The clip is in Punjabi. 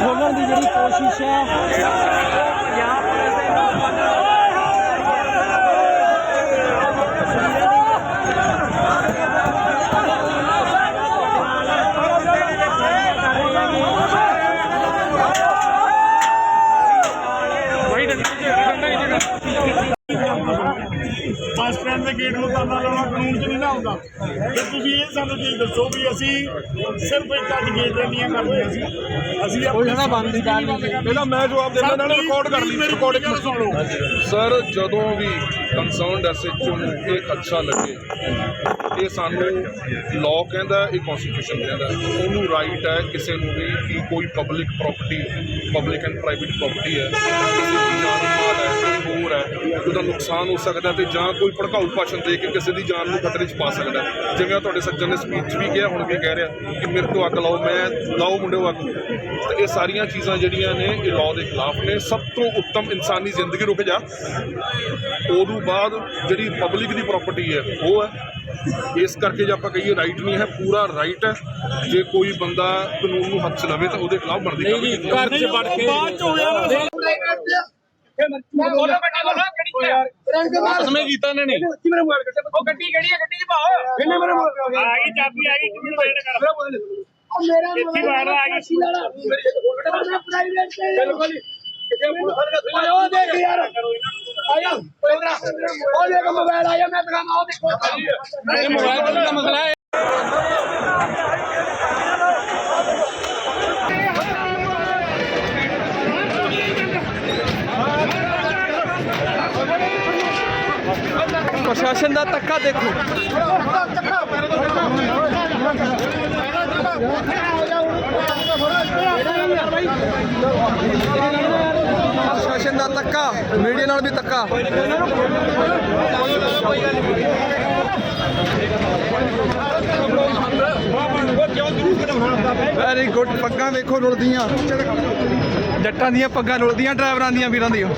ਖੋਲਣ ਦੀ ਜਿਹੜੀ ਕੋਸ਼ਿਸ਼ ਹੈ ਜਾਂ ਦੇ ਗੇਟ ਨੂੰ ਤਾਲਾ ਲਾਉਣਾ ਕਾਨੂੰਨ 'ਚ ਨਹੀਂ ਨਾ ਤੇ ਤੁਸੀਂ ਇਹ ਸਾਨੂੰ ਚੀਜ਼ ਦੱਸੋ ਵੀ ਅਸੀਂ ਸਿਰਫ ਇੱਕ ਅੱਜ ਗੇਟ ਰੈਲੀਆਂ ਕਰਦੀਆਂ ਸੀ। ਅਸੀਂ ਕੋਈ ਨਾ ਬੰਦ ਦੀ ਗੱਲ ਇਹਦਾ ਮੈਂ ਜਵਾਬ ਦੇਣਾ ਇਹਨਾਂ ਨੇ ਰਿਕਾਰਡ ਕਰ ਲਈ ਰਿਕਾਰਡਿੰਗ ਸੁਣ ਲਓ। ਸਰ ਜਦੋਂ ਵੀ ਕੰਸਰਨਡ ਐਸਐਚਓ ਨੂੰ ਇਹ ਖਦਸ਼ਾ ਲੱਗੇ ਇਹ ਸਾਨੂੰ ਲਾਅ ਕਹਿੰਦਾ ਇਹ ਕਨਸਟੀਟਿਊਸ਼ਨ ਕਹਿੰਦਾ। ਉਹਨੂੰ ਰਾਈਟ ਹੈ ਕਿਸੇ ਨੂੰ ਵੀ ਕਿ ਕੋਈ public property public and private property ਹੈ। ਕਿਸੇ ਦੀ ਜਾਨ ਮਾਲ ਹੈ ਕੋਈ ਹੋਰ ਹੈ ਉਹਦਾ ਨੁਕਸਾਨ ਹੋ ਸਕਦਾ ਤੇ ਜਾਂ ਕੋਈ ਭੜਕਾਊ ਭਾਸ਼ਣ ਦੇ ਕੇ ਕਿਸੇ ਦੀ ਜਾਨ ਨੂੰ ਖਤਰੇ 'ਚ ਪਾ ਸਕਦਾ ਜਿਵੇਂ ਆਹ ਤੁਹਾਡੇ ਸੱਜਣ ਨੇ ਸਪੀਚ ਵੀ ਕਿਹਾ ਹੁਣ ਵੀ ਕਹਿ ਰਿਹਾ ਕਿ ਮੇਰੇ ਤੋਂ ਅੱਗ ਲਾਓ ਮੈਂ ਲਾਓ ਮੁੰਡਿਓ ਅੱਗ। ਤੇ ਇਹ ਸਾਰੀਆਂ ਚੀਜ਼ਾਂ ਜਿਹੜੀਆਂ ਨੇ ਇਹ ਲਾਅ ਦੇ ਖਿਲਾਫ ਨੇ। ਸਭ ਤੋਂ ਉੱਤਮ ਇਨਸਾਨੀ ਜ਼ਿੰਦਗੀ ਰੁਕ ਜਾ। ਉਦੋਂ ਬਾਅਦ ਜਿਹੜੀ ਪਬਲਿਕ ਦੀ ਪ੍ਰਾਪਰਟੀ ਹੈ ਉਹ ਹੈ। ਇਸ ਕਰਕੇ ਜੇ ਆਪਾਂ ਕਹੀਏ ਰਾਈਟ ਨਹੀਂ ਹੈ ਪੂਰਾ ਰਾਈਟ ਹੈ। ਜੇ ਕੋਈ ਬੰਦਾ ਕਾਨੂੰਨ ਨੂੰ ਹੱਥ 'ਚ ਲਵੇ ਤਾਂ ਉਹਦੇ ਖਿਲਾਫ ਬਣਦੀ ਕਾਰਵਾਈ ਕੀਤੀ ਜਾਵੇ। ਚ ਵੜ ਕੇ ਬਾਅਦ ਚ ਹੋਇਆ ਨਾ ਸਮੇਂ ਕੀਤਾ ਇਹਨਾਂ ਨੇ ਉਹ ਗੱਡੀ ਕਿਹੜੀ ਹੈ ਗੱਡੀ 'ਚ ਪਾਓ ਕਿੰਨੇ ਮੇਰੇ ਆ ਗਈ ਚਾਬੀ ਆ ਗਈ ਕਿੰਨੀ ਵੇਟ ਕਰ ਮੇਰਾ ਇੱਥੇ ਵਾਰ ਆ ਗਈ ਪ੍ਰਾਈਵੇਟ ਤੇ ਬਿਲਕੁਲ ਓਏ ਉਹ ਦੇਖ ਯਾਰ ਆਇਆ ਉਹ ਦੇਖ ਮੋਬਾਈਲ ਆਇਆ ਮੈਂ ਦਿਖਾਣਾ ਉਹ ਦੇਖੋ ਇਹ ਮੋਬਾਈਲ ਦਾ ਮਸਲਾ ਹੈ ਪ੍ਰਸ਼ਾਸਨ ਦਾ ਧੱਕਾ ਦੇਖੋ। ਪ੍ਰਸ਼ਾਸਨ ਦਾ ਧੱਕਾ, ਮੀਡੀਆ ਨਾਲ ਵੀ ਧੱਕਾ। ਵੈਰੀ ਗੁੱਡ ਪੱਗਾਂ ਵੇਖੋ ਰੁਲਦੀਆਂ। ਜੱਟਾਂ ਦੀਆਂ ਪੱਗਾਂ ਰੁਲਦੀਆਂ, ਡਰਾਈਵਰਾਂ ਦੀਆਂ ਵੀਰਾਂ ਦੀਆਂ।